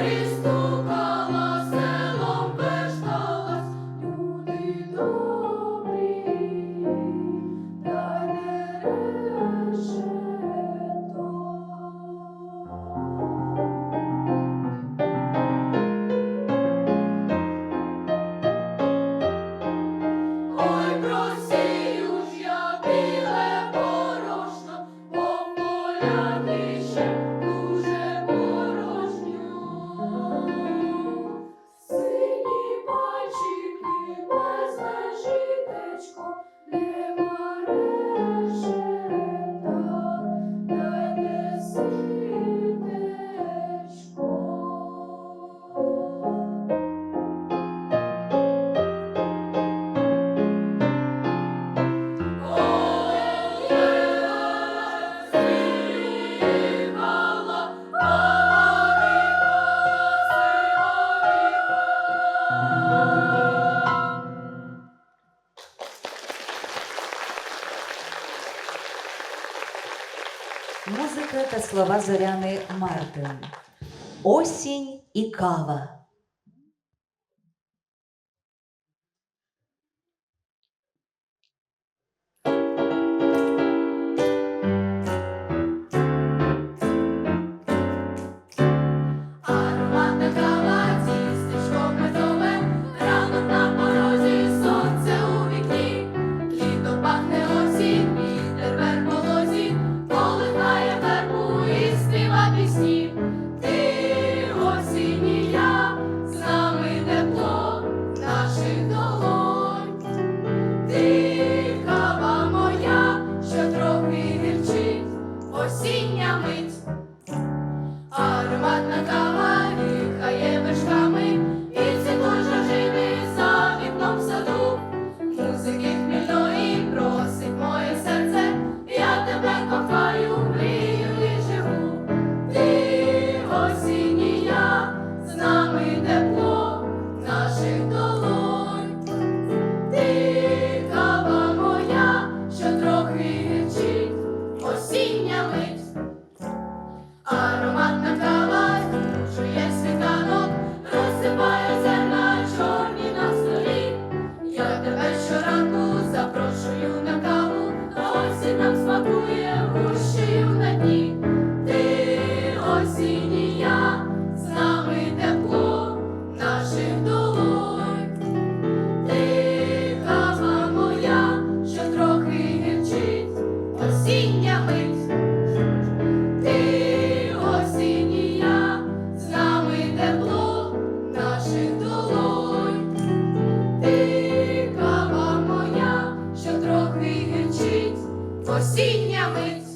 There is Páscoa Музика та слова Зоряни Мартин. Осінь і кава. assim. вечора. осіннями.